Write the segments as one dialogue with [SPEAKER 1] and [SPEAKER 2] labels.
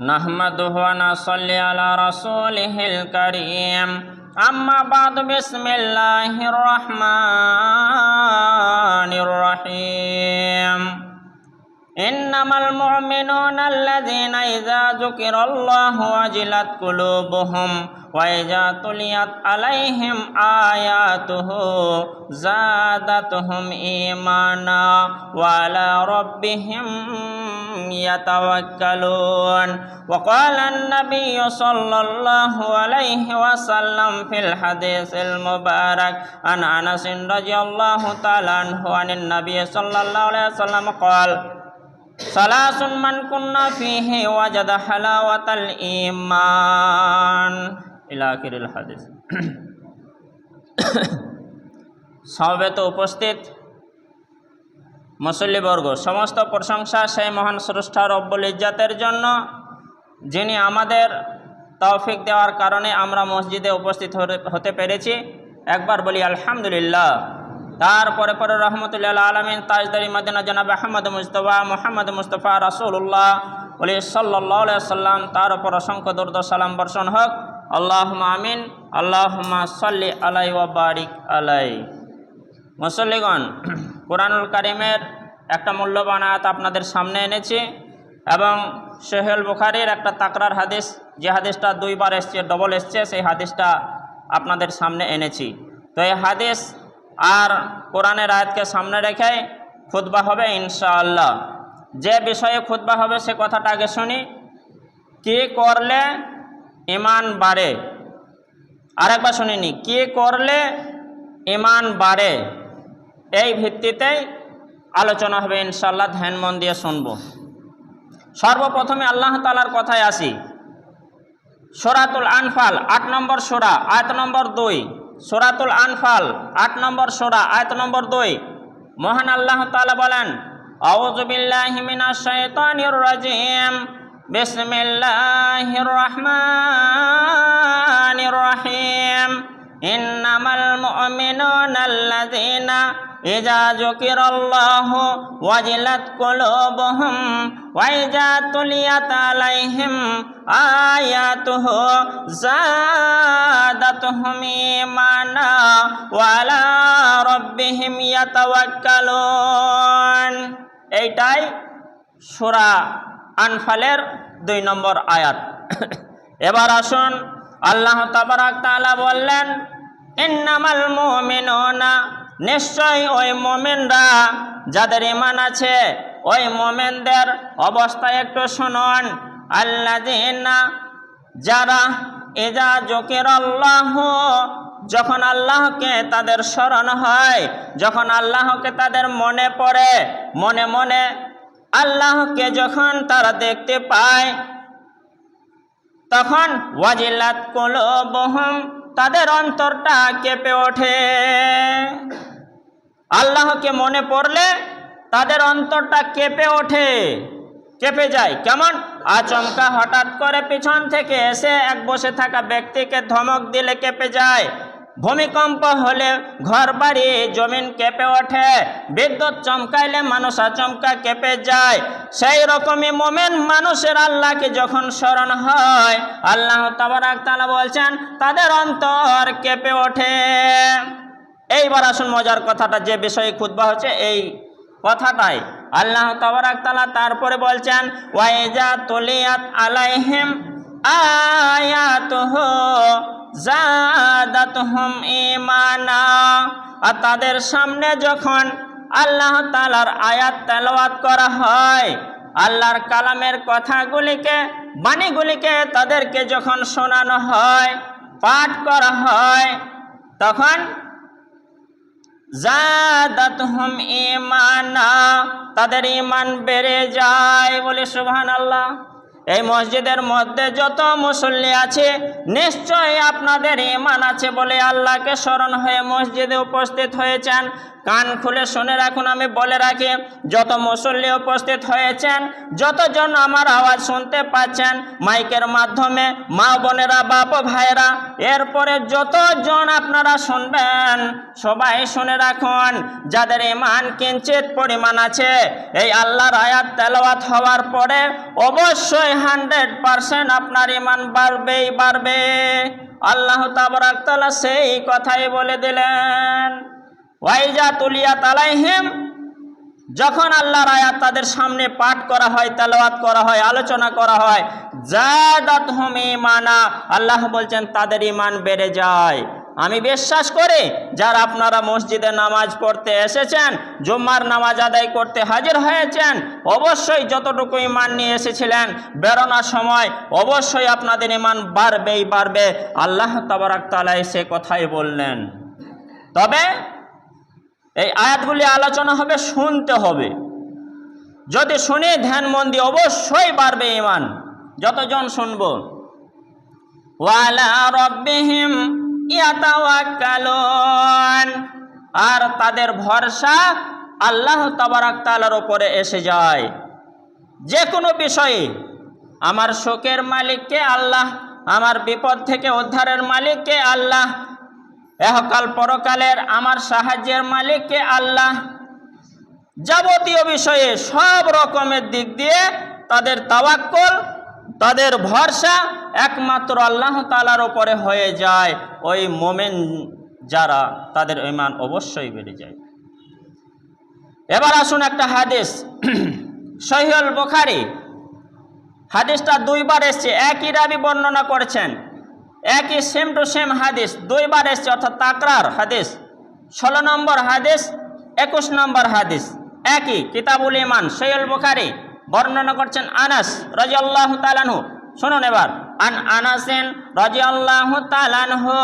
[SPEAKER 1] نحمده ونصلي على رسوله الكريم أما بعد بسم الله الرحمن الرحيم إنما المؤمنون الذين إذا ذكر الله وجلت قلوبهم وإذا تليت عليهم آياته زادتهم إيمانا وعلى ربهم يتوكلون وقال النبي صلى الله عليه وسلم في الحديث المبارك عن أنس رضي الله تعالى عنه عن النبي صلى الله عليه وسلم قال ثلاث من كنا فيه وجد حلاوة الإيمان إلى آخر الحديث সমবেত উপস্থিত মুসল্লিবর্গ সমস্ত প্রশংসা সেই মহান স্রষ্টা রব্বুল ইজ্জাতের জন্য যিনি আমাদের তৌফিক দেওয়ার কারণে আমরা মসজিদে উপস্থিত হতে- হতে পেরেছি একবার বলি আলহামদুলিল্লাহ তারপরে পরে রহমতুল্লাহ আলমিন তাজদারি মদিনা জনাব আহমদ মুস্তফা মোহাম্মদ মুস্তফা রাসুল্লাহ বলি সাল্লাহ সাল্লাম তার উপর অসংখ্য দুর্দ সালাম বর্ষণ হোক। আল্লাহ আমিন আল্লাহ সাল্লি আলাই ওয়াবারিক আলাই মুসল্লিগণ, কোরআনুল কারিমের একটা মূল্যবান আয়াত আপনাদের সামনে এনেছি এবং সোহেল বুখারির একটা তাকরার হাদিস, যে হাদিসটা দুইবার এসছে ডবল এসছে, সেই হাদিসটা আপনাদের সামনে এনেছি। তো এই হাদিস আর কোরআনের আয়াতকে সামনে রেখে খুতবা হবে ইনশাআল্লাহ। যে বিষয়ে খুতবা হবে সে কথাটা আগে শুনি। কি করলে ইমান বাড়ে? আরেকবার শুনিনি কি করলে ইমান বাড়ে? এই ভিত্তিতেই আলোচনা হবে ইনশাল্লাহ ধ্যান মন দিয়ে শুনব। সর্বপ্রথমে আল্লাহ তালার কথায় আসি। সোরাতুল আনফাল, আট নম্বর সোরা, আয়ত নম্বর দুই। সোরাতুল আনফাল, আট নম্বর সোরা, আয়ত নম্বর দুই। মহান আল্লাহ তালা বলেন আউজবিল্লাহিমিনা শৈতানির রাজিম। বিসমিল্লাহির রহমানির রহিম। ইন্নামাল মুমিনুনা আল্লাযীনা ইযা যুকিরাল্লাহু ওয়াজিলাত কুলুবুহুম ওয়া ইযা তুলিয়াত আলাইহিম আয়াতুহু জাদাতুহুম ঈমানা ওয়া আলা রাব্বিহিম ইয়াতাওয়াক্কালুন এইটাই সূরা আনফালের দুই নম্বর আয়াত। এবার আসুন আল্লাহ তাবারাক তাআলা বললেন, ইন্নামাল মুমিনুনা নিশ্চয় ওই মোমেনরা যাদের ইমান আছে, ওই মোমেনদের অবস্থা একটু শুনুন। আল্লাযিনা, যারা এজা জোকের আল্লাহ যখন আল্লাহকে তাদের স্মরণ হয়, যখন আল্লাহকে তাদের মনে পড়ে, মনে মনে আল্লাহকে যখন তারা দেখতে পায় তখন ওয়াজিলাত কলবহম, তাদের অন্তরটা কেঁপে ওঠে। আল্লাহকে মনে পড়লে তাদের অন্তরটা কেঁপে ওঠে। কেঁপে যায়। কেমন? আচমকা হঠাৎ করে পিছন থেকে এসে এক বসে থাকা ব্যক্তিকে ধমক দিলে কেঁপে যায়। ভূমিকম্প হলে ঘর বাড়ি, জমিন কেঁপে ওঠে, বিদ্যুৎ চমকাইলে মানুষ আচমকা কেঁপে যায়। সেই রকমই মোমেন মানুষের আল্লাহকে যখন স্মরণ হয়, আল্লাহ তাবারাক তালা বলছেন, তাদের অন্তর কেঁপে ওঠে। এইবার আসুন মজার কথাটা, যে বিষয়ে খুতবা হচ্ছে এই কথাটাই। আল্লাহ তাবারাক তালা তারপরে বলছেন, ওয়াইজা তলিয়াত আলাইহিম আয়াতুহু জাদাতুহুম ঈমানা। আর তাদের সামনে যখন আল্লাহ তালার আয়াত তেলাওয়াত করা হয়, আল্লাহর কালামের কথাগুলিকে, বাণীগুলিকে তাদেরকে যখন শোনানো হয়, পাঠ করা হয়, তখন জাদাতহুম ঈমানা, তাদের ইমান বেড়ে যায় বলে সুবহানাল্লাহ। এই মসজিদের মধ্যে যত মুসল্লি আছে, নিশ্চয়ই আপনাদের ইমান আছে বলে আল্লাহকে স্মরণ হয়ে মসজিদে উপস্থিত হয়েছেন। কান খুলে শুনে রাখুন, আমি বলে রাখি, যত মুসল্লি উপস্থিত হয়েছেন, যতজন আমার আওয়াজ শুনতে পাচ্ছেন, মাইকের মাধ্যমে মা বোনেরা, বাপ ভাইরা এরপরে যতজন আপনারা শুনবেন, সবাই শুনে রাখুন, যাদের ইমান কিঞ্চিত পরিমাণ আছে, এই আল্লাহর আয়াত তেলাওয়াত হওয়ার পরে অবশ্যই হান্ড্রেড পারসেন্ট আপনার ইমান বাড়বেই, বাড়বে। আল্লাহ তাবরাকতালা সেই কথাই বলে দিলেন। ওয়াইজা তুলিয়া তালাইহিম, যখন আল্লাহর আয়াত তাদের সামনে পাঠ করা হয়, তেলাওয়াত করা হয়, আলোচনা করা হয় জাদাত হুম ইমানা আল্লাহ বলছেন, তাদের ইমান বেড়ে যায়। আমি বিশ্বাস করি, যারা আপনারা মসজিদে নামাজ পড়তে এসেছেন, জুম্মার নামাজ আদায় করতে হাজির হয়েছেন, অবশ্যই যতটুকু ইমান নিয়ে এসেছিলেন, বেরোনোর সময় অবশ্যই আপনাদের ইমান বাড়বেই বাড়বে। আল্লাহ তাবারাক তালাই সে কথাই বললেন। তবে এই আয়াতগুলি আলোচনা হবে, শুনতে হবে। যদি শুনি ধ্যান মন দিয়ে অবশ্যই বাড়বে ইমান যতজন শুনব। ওয়ালা আর তাদের ভরসা আল্লাহ তাবারাক তাআলার উপরে এসে যায়। যে কোনো বিষয়ে আমার শোকের মালিককে আল্লাহ, আমার বিপদ থেকে উদ্ধারের মালিককে আল্লাহ এহকাল পরকালের আমার সাহায্যের মালিককে আল্লাহ যাবতীয় বিষয়ে সব রকমের দিক দিয়ে তাদের তাওয়াক্কল, তাদের ভরসা একমাত্র আল্লাহ তালার ওপরে হয়ে যায়। ওই মোমেন যারা, তাদের ইমান অবশ্যই বেড়ে যায়। এবার আসুন একটা হাদিস। সহিউল বুখারী। হাদিসটা দুইবার এসছে, একই রাবি বর্ণনা করেছেন। একই সেম টু সেম হাদিস, দুইবার এসছে, অর্থাৎ তাকরার হাদিস। ষোলো নম্বর হাদিস, একুশ নম্বর হাদিস, একই, কিতাবুল ইমান সৈয়ল বুখারি, বর্ণনা করছেন আনাস রাজিয়াল্লাহু তালানহু শুনুন এবার, আন আনাসেন রাজিয়াল্লাহু তালানহু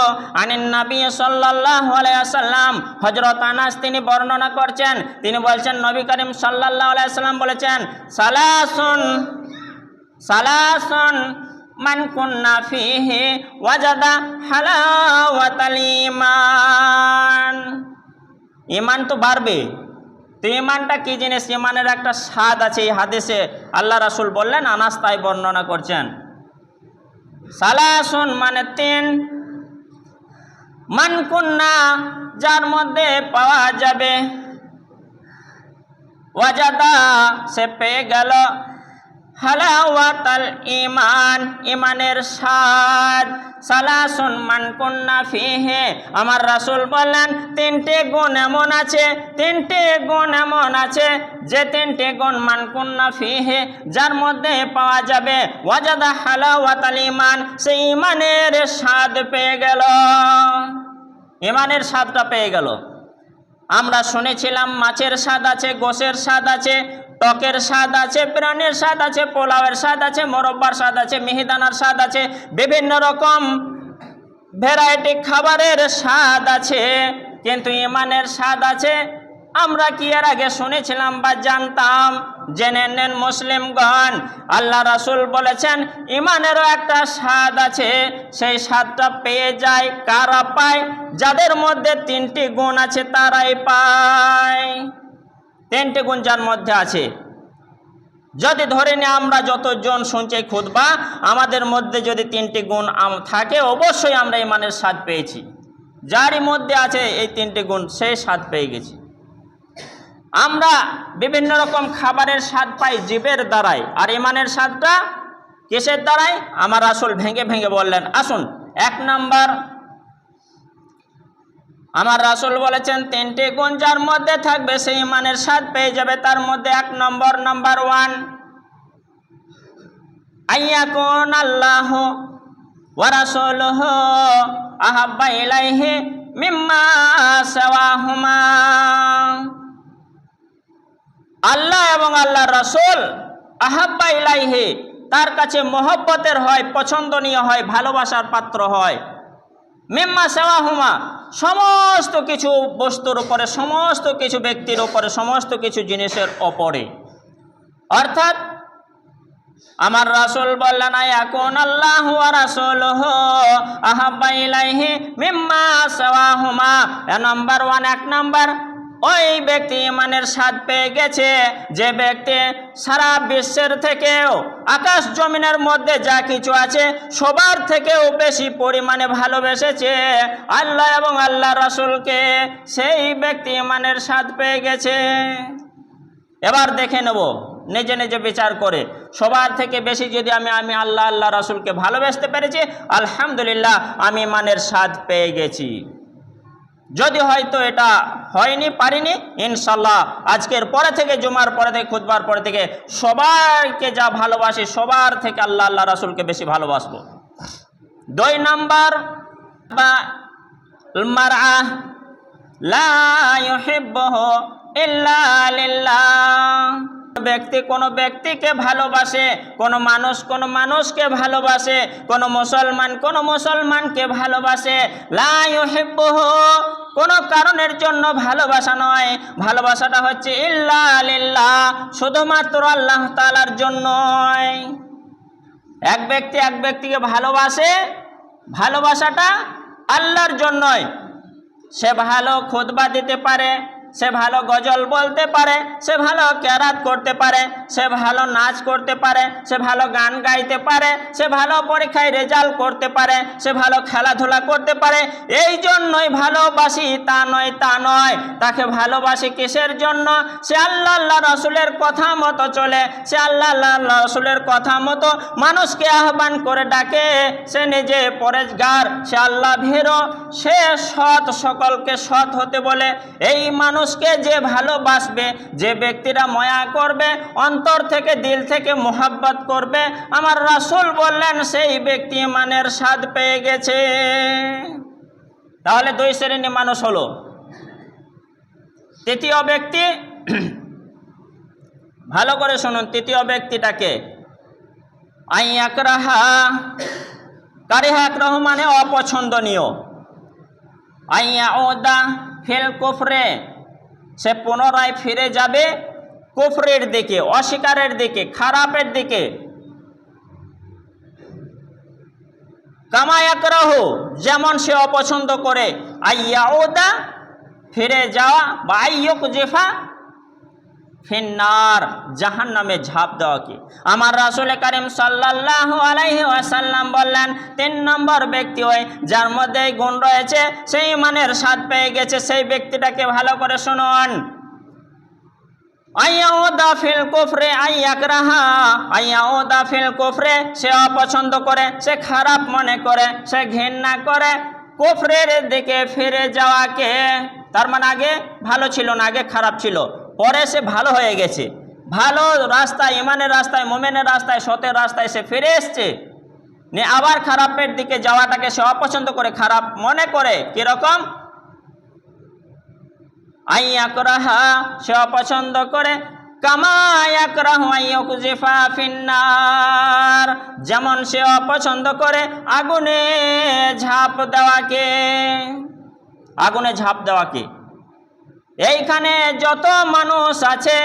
[SPEAKER 1] আনিন নবী সাল্লাল্লাহু আলাইহি ওয়াসাল্লাম। হযরত আনাস তিনি বর্ণনা করছেন, তিনি বলছেন, নবী করিম সাল্লাল্লাহু আলাইহি ওয়াসাল্লাম বলেছেন, সালাসুন সালাসুন মান কুন্না ফিহি ওয়াজাদা ঈমান ঈমান তো বাড়বে। তো ইমানটা কি জিনিস? ইমানের একটা স্বাদ আছে এই হাদিসে। আল্লাহ রাসুল বললেন, আনাস তাই বর্ণনা করছেন। সালাসুন মানে তিন। মান কুন্না, যার মধ্যে পাওয়া যাবে। ওয়াজাদা, সে পেয়ে গেল। হালাওয়াতাল ইমান ইমানের স্বাদ। সালাসুন মান কুন্না ফিহে। আমার রাসূল বললেন, তিনটে গুণ এমন আছে, তিনটে গুণ এমন আছে, যে তিনটে গুণ মান কুন্না ফিহে, যার মধ্যে পাওয়া যাবে, ওয়াজাদা হালাওয়াতাল ইমান সেই ইমানের স্বাদ পেয়ে গেল। ইমানের স্বাদটা পেয়ে গেল। আমরা শুনেছিলাম মাছের স্বাদ আছে গোশের স্বাদ আছে টকের স্বাদ আছে, প্রাণের স্বাদ আছে, পোলাওয়ের স্বাদ আছে, মোরব্বার স্বাদ আছে, মিহিদানার স্বাদ আছে, বিভিন্ন রকম ভ্যারাইটি খাবারের স্বাদ আছে। কিন্তু ইমানের স্বাদ আছে। আমরা কি এর আগে শুনেছিলাম বা জানতাম? জেনে নেন মুসলিমগণ। আল্লাহ রাসূল বলেছেন, ইমানেরও একটা স্বাদ আছে। সেই স্বাদটা পেয়ে যায় কারা পায়? যাদের মধ্যে তিনটি গুণ আছে তারাই পায়। তিনটি গুণ যার মধ্যে আছে। যদি ধরে নিই আমরা যতজন শুনছি খুদবা আমাদের মধ্যে যদি তিনটি গুণ থাকে, অবশ্যই আমরা ইমানের স্বাদ পেয়েছি। যারই মধ্যে আছে, এই তিনটি গুণ সেই স্বাদ পেয়ে গেছি। আমরা বিভিন্ন রকম খাবারের স্বাদ পাই জীবের দ্বারাই। আর ইমানের স্বাদটা কিসের দ্বারাই? আমার আসল ভেঙে ভেঙে বললেন, আসুন, এক নাম্বার আমার রাসূল বলেছেন, তিনটি গুণ যার মধ্যে থাকবে সেই ইমানের স্বাদ পেয়ে যাবে, তার মধ্যে এক নম্বর নম্বর ওয়ান আইয়াকুন আল্লাহ ওয়া রাসূলুহু আহাব্বা ইলাইহি মিম্মা সাওয়াহুমা। আল্লাহ এবং আল্লাহর রাসূল আহাব্বা ইলাইহি, তার কাছে মহব্বতের হয়, পছন্দনীয় হয়, ভালোবাসার পাত্র হয়। মিম্মা সেওয়াহুমা, সমস্ত কিছু বস্তুর উপরে, সমস্ত কিছু ব্যক্তির উপরে, সমস্ত কিছু জিনিসের ওপরে। অর্থাৎ আমার রাসুল বললেন এখন আল্লাহ রাসুল আহাব্বা ইলাইহি মিম্মা সেওয়াহুমা। এ নাম্বার ওয়ান, এক নাম্বার ওই ব্যক্তি ইমানের স্বাদ পেয়ে গেছে। যে ব্যক্তি সারা বিশ্বের থেকেও আকাশ জমিনের মধ্যে যা কিছু আছে, সবার থেকেও বেশি পরিমাণে ভালোবেসেছে। আল্লাহ এবং আল্লাহ রসুলকে সেই ব্যক্তি ইমানের স্বাদ পেয়ে গেছে। এবার দেখে নেব, নিজে নিজে বিচার করে। সবার থেকে বেশি যদি আমি আমি আল্লাহ আল্লাহ রসুলকে ভালোবাসতে পেরেছি, আলহামদুলিল্লাহ, আমি মানের স্বাদ পেয়ে গেছি। যদি হয়তো এটা হয়নি, পারিনি ইনশাল্লাহ আজকের পরে থেকে, জুমার পরে থেকে খুদবার পরে থেকে সবাইকে যা ভালোবাসি, সবার থেকে আল্লাহ আল্লাহ রাসুলকে বেশি ভালোবাসবো। দুই নাম্বার, বা মারা লা ইউহিব্বুহু ইল্লা লিল্লাহ ব্যক্তি কোনো ব্যক্তিকে ভালোবাসে, কোনো মানুষ কোনো মানুষকে ভালোবাসে, কোনো মুসলমান কোনো মুসলমানকে ভালোবাসে। ইউহিব্বুহু, কোনো কারণের জন্য ভালোবাসা নয়। ভালোবাসাটা হচ্ছে ইল্লা লিল্লাহ, শুধুমাত্র আল্লাহ তাআলার জন্যই। এক ব্যক্তি এক ব্যক্তিকে ভালোবাসে, ভালোবাসাটা আল্লাহর জন্যই। সে ভালো খুতবা দিতে পারে সে ভালো গজল বলতে পারে, সে ভালো ক্যারাত করতে পারে, সে ভালো নাচ করতে পারে, সে ভালো গান গাইতে পারে, সে ভালো পরীক্ষায় রেজাল্ট করতে পারে, সে ভালো খেলাধুলা করতে পারে। এই জন্যই ভালোবাসি তা নয় তা নয়। তাকে ভালোবাসি কিসের জন্য? সে আল্লাহ আল্লাহ রসুলের কথা মতো চলে, সে আল্লাহ আল্লাহ রসুলের কথা মতো মানুষকে আহ্বান করে ডাকে। সে নিজে পরেজগার সে আল্লাহ ভেরো, সে সৎ সকলকে সৎ হতে বলে। এই মানুষকে যে ভালোবাসবে, যে ব্যক্তিরা ময়া করবে, অন্তর থেকে দিল থেকে মোহাব্বত করবে, আমার রাসূল বললেন, সেই ব্যক্তি মানের স্বাদ পেয়ে গেছে। তাহলে দুই শ্রেণি মানুষ হলো। তৃতীয় ব্যক্তি, ভালো করে শুনুন, তৃতীয় ব্যক্তিটাকে আইয়াকরাহা কারিহাকরাহ মানে অপছন্দনীয়। আইয়া ওদা ফেল কুফরে। সে পুনরায় ফিরে যাবে কুফরের দিকে, অস্বীকারের দিকে, খারাপের দিকে। কামায়াকরাহ যেমন সে অপছন্দ করে আইয়া ওদা ফিরে যাওয়া বা আইয়ক জেফা ফিন্নার জাহান নামে ঝাঁপ দেওয়াকে আমার রাসুল করিম সাল্লাহ আলাইহি ওয়াসাল্লাম বললেন, তিন নম্বর ব্যক্তি ওই যার মধ্যে গুণ রয়েছে, সেই মানের স্বাদ পেয়ে গেছে, সেই ব্যক্তিটাকে ভালো করে শুনুন। আইয়াউদা ফিল কুফরে আইয়াকরাহা, আইয়াউদা ফিল কুফরে, সে অপছন্দ করে, সে খারাপ মনে করে, সে ঘৃণা করে, কুফরের দিকে ফিরে যাওয়াকে, তার মানে আগে ভালো ছিল না, আগে খারাপ ছিল। পরে সে ভালো হয়ে গেছে। ভালো রাস্তায়, ইমানের রাস্তায়, মোমেনের রাস্তায়, সতের রাস্তায় সে ফিরে এসছে। নিয়ে আবার খারাপের দিকে যাওয়াটাকে সে অপছন্দ করে, খারাপ মনে করে। কীরকম? সে অপছন্দ করে যেমন সে অপছন্দ করে, আগুনে ঝাঁপ দেওয়াকে। আগুনে ঝাঁপ দেওয়াকে। এইখানে যত মানুষ আছে,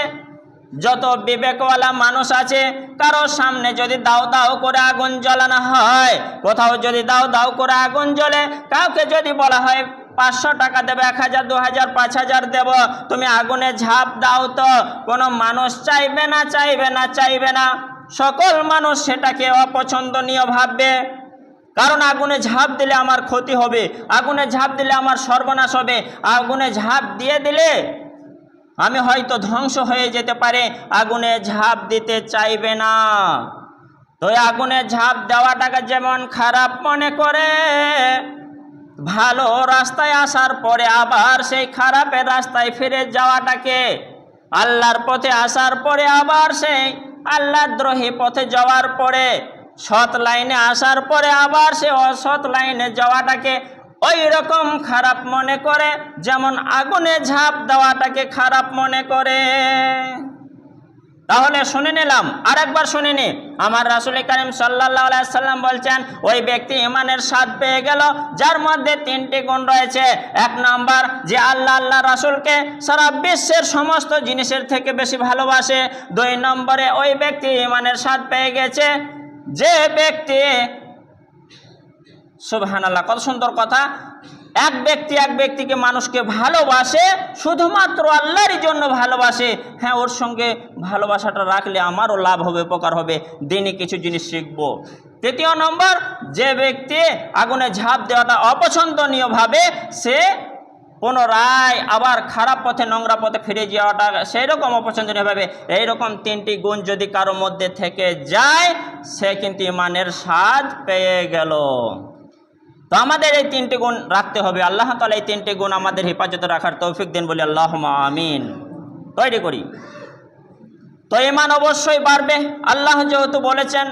[SPEAKER 1] যত বিবেকওয়ালা মানুষ আছে, কারও সামনে যদি দাও দাও করে আগুন জ্বালানো হয়, কোথাও যদি দাও দাও করে আগুন জ্বলে, কাউকে যদি বলা হয় পাঁচশো টাকা দেবে, এক হাজার, দু হাজার, পাঁচ হাজার দেব, তুমি আগুনে ঝাঁপ দাও তো, কোনো মানুষ চাইবে না চাইবে না চাইবে না। সকল মানুষ সেটাকে অপছন্দনীয় ভাববে। কারণ আগুনে ঝাঁপ দিলে আমার ক্ষতি হবে, আগুনে ঝাঁপ দিলে আমার সর্বনাশ হবে, আগুনে ঝাঁপ দিয়ে দিলে আমি হয়তো ধ্বংস হয়ে যেতে পারে, আগুনে ঝাঁপ দিতে চাইবে না। তো আগুনে ঝাঁপ দেওয়াটাকে যেমন খারাপ মনে করে, ভালো রাস্তায় আসার পরে আবার সেই খারাপের রাস্তায় ফিরে যাওয়াটাকে আল্লাহর পথে আসার পরে আবার সেই আল্লাহ দ্রোহী পথে যাওয়ার পরে সৎ লাইনে আসার পরে আবার সে অসৎ লাইনে যাওয়াটাকে ওই রকম খারাপ মনে করে, যেমন আগুনে ঝাঁপ দেওয়াটাকে খারাপ মনে করে। তাহলে শুনে নিলাম, আরেকবার শুনে নি। আমার রাসুল করিম সাল্লাহ সাল্লাম বলছেন, ওই ব্যক্তি ইমানের স্বাদ পেয়ে গেল, যার মধ্যে তিনটি গুণ রয়েছে। এক নম্বর, যে আল্লাহ আল্লাহ রাসুলকে সারা বিশ্বের সমস্ত জিনিসের থেকে বেশি ভালোবাসে। দুই নম্বরে, ওই ব্যক্তি ইমানের স্বাদ পেয়ে গেছে। যে ব্যক্তি সুবহান আল্লাহ কত সুন্দর কথা। এক ব্যক্তি এক ব্যক্তিকে মানুষকে ভালোবাসে, শুধুমাত্র আল্লাহরই জন্য ভালোবাসে। হ্যাঁ ওর সঙ্গে ভালোবাসাটা রাখলে আমারও লাভ হবে, উপকার হবে। দিনে কিছু জিনিস শিখব। তৃতীয় নম্বর, যে ব্যক্তি আগুনে ঝাঁপ দেওয়াটা অপছন্দনীয় ভাবে, সে পুনরায় আবার খারাপ পথে, নোংরা পথে ফিরে যাওয়াটা সেই রকম অপছন্দনীয়ভাবে এইরকম তিনটি গুণ যদি কারও মধ্যে থেকে যায়, সে কিন্তু ইমানের স্বাদ পেয়ে গেল। তো আমাদের এই তিনটি গুণ রাখতে হবে। আল্লাহ তালা এই তিনটি গুণ আমাদের হেফাজতে রাখার তৌফিক দিন বলি আল্লাহ আমিন। তৈরি করি। তো ইমান অবশ্যই বাড়বে। আল্লাহ যেহেতু বলেছেন